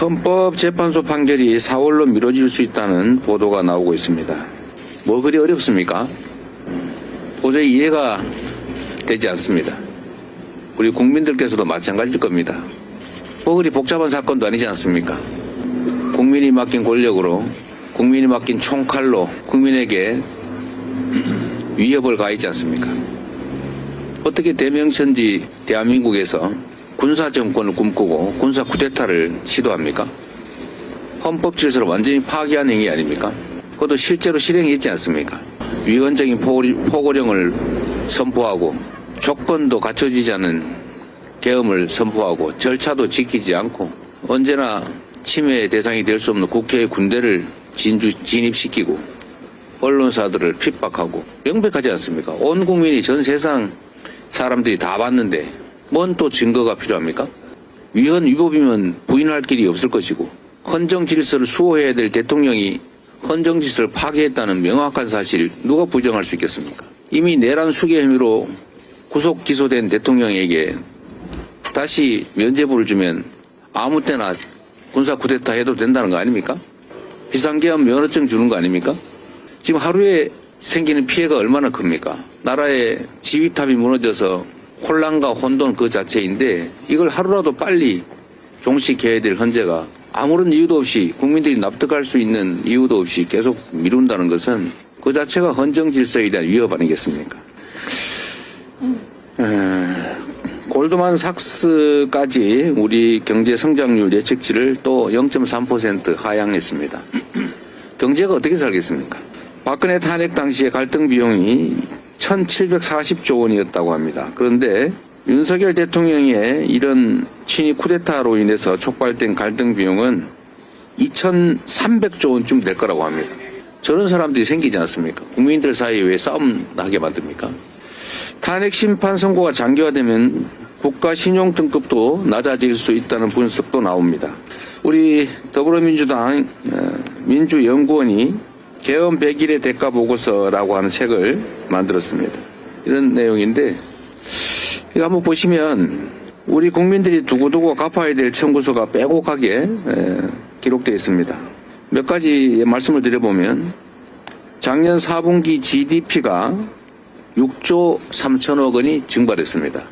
헌법재판소 판결이 4월로 미뤄질 수 있다는 보도가 나오고 있습니다. 뭐 그리 어렵습니까? 도저히 이해가 되지 않습니다. 우리 국민들께서도 마찬가지일 겁니다. 뭐 그리 복잡한 사건도 아니지 않습니까? 국민이 맡긴 권력으로 국민이 맡긴 총칼로 국민에게 위협을 가했지 않습니까? 어떻게 대명천지 대한민국에서 군사 정권을 꿈꾸고 군사 쿠데타를 시도합니까? 헌법 질서를 완전히 파기한 행위 아닙니까? 그것도 실제로 실행했지 않습니까? 위헌적인 포고령을 선포하고 조건도 갖춰지지 않은 계엄을 선포하고 절차도 지키지 않고 언제나 침해의 대상이 될 수 없는 국회의 군대를 진주, 진입시키고 언론사들을 핍박하고 명백하지 않습니까? 온 국민이 전 세상 사람들이 다 봤는데 뭔 또 증거가 필요합니까? 위헌 위법이면 부인할 길이 없을 것이고 헌정 질서를 수호해야 될 대통령이 헌정 질서를 파괴했다는 명확한 사실 누가 부정할 수 있겠습니까? 이미 내란 수괴 혐의로 구속 기소된 대통령에게 다시 면죄부를 주면 아무 때나 군사 쿠데타 해도 된다는 거 아닙니까? 비상계엄 면허증 주는 거 아닙니까? 지금 하루에 생기는 피해가 얼마나 큽니까? 나라의 지휘탑이 무너져서 혼란과 혼돈 그 자체인데 이걸 하루라도 빨리 종식해야 될 헌재가 아무런 이유도 없이 국민들이 납득할 수 있는 이유도 없이 계속 미룬다는 것은 그 자체가 헌정 질서에 대한 위협 아니겠습니까? 에, 골드만 삭스까지 우리 경제 성장률 예측치를 또 0.3% 하향했습니다. 경제가 어떻게 살겠습니까? 박근혜 탄핵 당시에 갈등 비용이 1,740조 원이었다고 합니다. 그런데 윤석열 대통령의 이런 친위 쿠데타로 인해서 촉발된 갈등 비용은 2,300조 원쯤 될 거라고 합니다. 저런 사람들이 생기지 않습니까? 국민들 사이에 왜 싸움 나게 만듭니까? 탄핵 심판 선고가 장기화되면 국가 신용 등급도 낮아질 수 있다는 분석도 나옵니다. 우리 더불어민주당 어, 민주연구원이 개헌 100일의 대가 보고서라고 하는 책을 만들었습니다. 이런 내용인데 이거 한번 보시면 우리 국민들이 두고두고 갚아야 될 청구서가 빼곡하게 에, 기록되어 있습니다. 몇 가지 말씀을 드려보면 작년 4분기 GDP가 6조 3천억 원이 증발했습니다.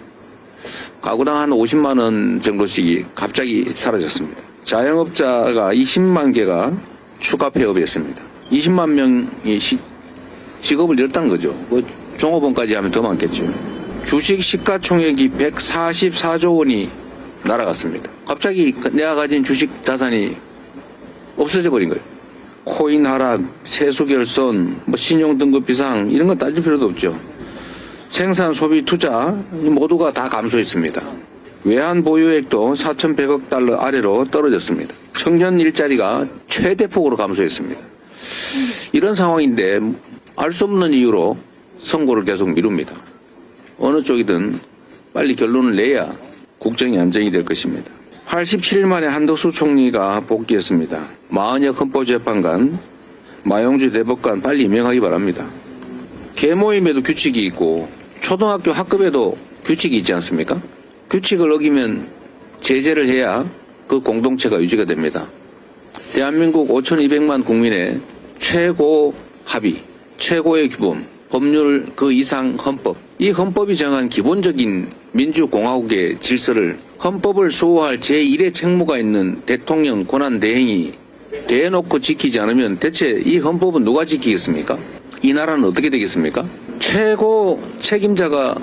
가구당 한 50만 원 정도씩 갑자기 사라졌습니다. 자영업자가 20만 개가 추가 폐업했습니다. 20만 명이 시- 직업을 잃었다는 거죠. 뭐 종업원까지 하면 더 많겠죠. 주식 시가총액이 144조 원이 날아갔습니다. 갑자기 내가 가진 주식 자산이 없어져 버린 거예요. 코인 하락, 세수 결손, 뭐 신용 등급 비상 이런 건 따질 필요도 없죠. 생산, 소비, 투자 모두가 다 감소했습니다. 외환 보유액도 4,100억 달러 아래로 떨어졌습니다. 청년 일자리가 최대폭으로 감소했습니다. 이런 상황인데 알 수 없는 이유로 선고를 계속 미룹니다. 어느 쪽이든 빨리 결론을 내야 국정이 안정이 될 것입니다. 87일 만에 한덕수 총리가 복귀했습니다. 마은혁 헌법재판관, 마영주 대법관 빨리 임명하기 바랍니다. 개모임에도 규칙이 있고 초등학교 학급에도 규칙이 있지 않습니까? 규칙을 어기면 제재를 해야 그 공동체가 유지가 됩니다. 대한민국 5,200만 국민의 최고 합의, 최고의 규범, 법률 그 이상 헌법. 이 헌법이 정한 기본적인 민주공화국의 질서를 헌법을 수호할 제1의 책무가 있는 대통령 권한 대행이 대놓고 지키지 않으면 대체 이 헌법은 누가 지키겠습니까? 이 나라는 어떻게 되겠습니까? 최고 책임자가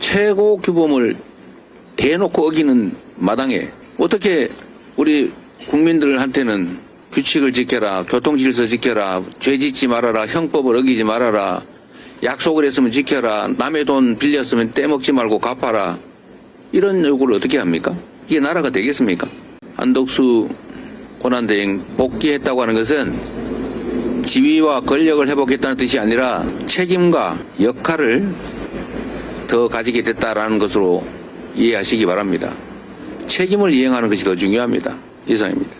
최고 규범을 대놓고 어기는 마당에 어떻게 우리 국민들한테는 규칙을 지켜라, 교통질서 지켜라, 죄 짓지 말아라, 형법을 어기지 말아라, 약속을 했으면 지켜라, 남의 돈 빌렸으면 떼먹지 말고 갚아라. 이런 요구를 어떻게 합니까? 이게 나라가 되겠습니까? 한덕수 권한대행 복귀했다고 하는 것은 지위와 권력을 회복했다는 뜻이 아니라 책임과 역할을 더 가지게 됐다라는 것으로 이해하시기 바랍니다. 책임을 이행하는 것이 더 중요합니다. 이상입니다.